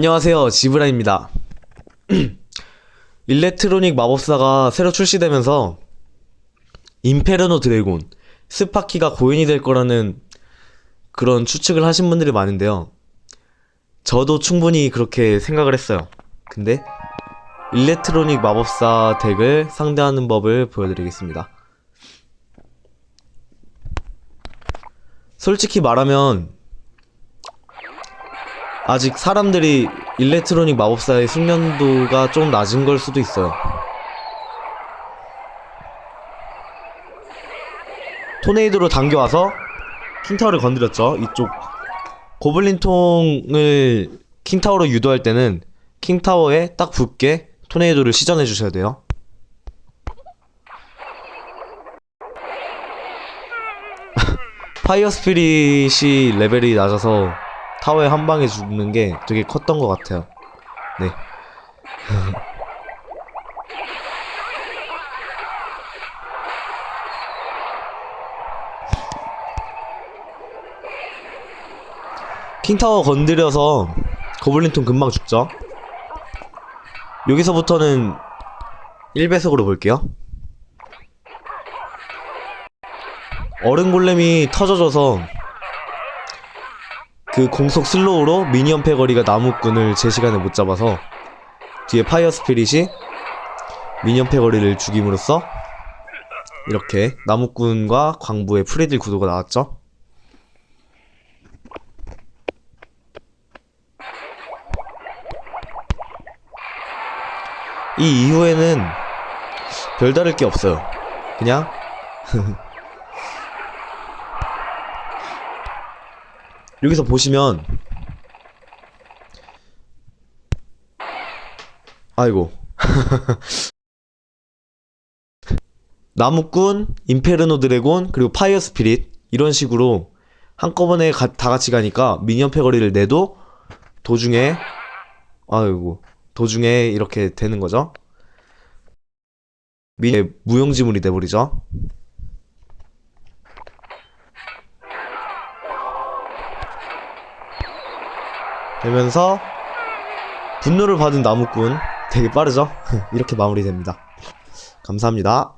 안녕하세요. 지브라입니다. 일렉트로닉 마법사가 새로 출시되면서 임페르노 드래곤 스파키가 고인이 될 거라는 그런 추측을 하신 분들이 많은데요. 저도 충분히 그렇게 생각을 했어요. 근데 일렉트로닉 마법사 덱을 상대하는 법을 보여드리겠습니다. 솔직히 말하면 아직 사람들이 일렉트로닉 마법사의 숙련도가 좀 낮은 걸 수도 있어요. 토네이도로 당겨와서 킹타워를 건드렸죠. 이쪽 고블린통을 킹타워로 유도할 때는 킹타워에 딱 붙게 토네이도를 시전해 주셔야 돼요. 파이어 스피릿이 레벨이 낮아서 타워에 한 방에 죽는 게 되게 컸던 것 같아요. 네. 킹타워 건드려서 고블린통 금방 죽죠. 여기서부터는 1배속으로 볼게요. 얼음 골렘이 터져져서 그 공속 슬로우로 미니언 패거리가 나무꾼을 제 시간에 못 잡아서 뒤에 파이어 스피릿이 미니언 패거리를 죽임으로써 이렇게 나무꾼과 광부의 프리딜 구도가 나왔죠. 이 이후에는 별다를 게 없어요. 그냥 여기서 보시면 아이고 나무꾼, 임페르노 드래곤, 그리고 파이어 스피릿 이런 식으로 한꺼번에 가- 다 같이 가니까 미니언 패거리를 내도 도중에 아이고 도중에 이렇게 되는 거죠. 미 무용지물이 돼버리죠. 되면서 분노를 받은 나무꾼 되게 빠르죠? 이렇게 마무리됩니다. 감사합니다.